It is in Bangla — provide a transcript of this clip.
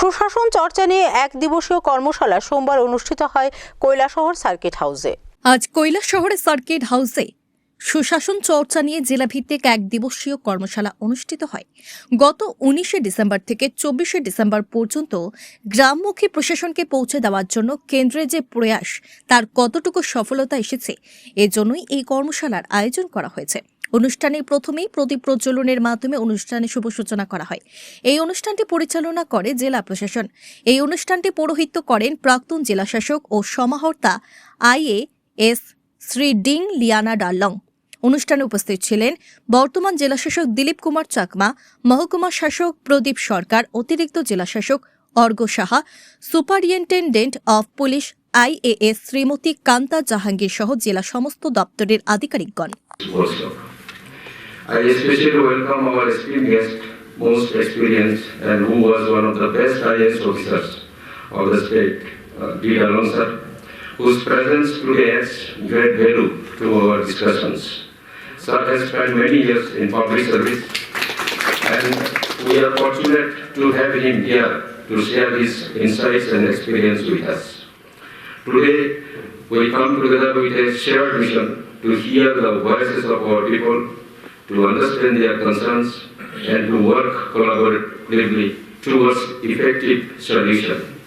সুশাসন চর্চা নিয়ে এক দিবসীয় কর্মশালা সোমবার অনুষ্ঠিত হয় কৈলাসহর সার্কিট হাউসে। আজ কৈলাস শহরের সার্কিট হাউসে সুশাসন চর্চা নিয়ে জেলাভিত্তিক এক দিবসীয় কর্মশালা অনুষ্ঠিত হয়। গত উনিশে ডিসেম্বর থেকে চব্বিশে ডিসেম্বর পর্যন্ত গ্রামমুখী প্রশাসনকে পৌঁছে দেওয়ার জন্য কেন্দ্রের যে প্রয়াস, তার কতটুকু সফলতা এসেছে, এজন্যই এই কর্মশালার আয়োজন করা হয়েছে। অনুষ্ঠানের প্রথমেই প্রদীপ প্রজ্বলনের মাধ্যমে অনুষ্ঠানের শুভ সূচনা করা হয়। এই অনুষ্ঠানটি পরিচালনা করে জেলা প্রশাসন। এই অনুষ্ঠানটি পৌরোহিত্য করেন প্রাক্তন জেলাশাসক ও সমাহর্তা IA S Shri ding Liana Dallong. অনুষ্ঠানে উপস্থিত ছিলেন বর্তমান জেলাশাসক দিলীপ কুমার চাকমা, মহকুমা শাসক প্রদীপ সরকার, অতিরিক্ত জেলাশাসক Arghya Saha, superintendent of police IAS Shrimati Kanta Jahangir সহ জেলা সমস্ত দপ্তরের আধিকারিকগণ. I especially welcome our esteemed guest, most experienced and who was one of the best IAS officers of the state, uh, D. Whose presence today adds great value to our discussions. Sir has spent many years in public service and we are fortunate to have him here to share his insights and experience with us. Today, we come together with a shared mission to hear the voices of our people, to understand their concerns, and to work collaboratively towards effective solution.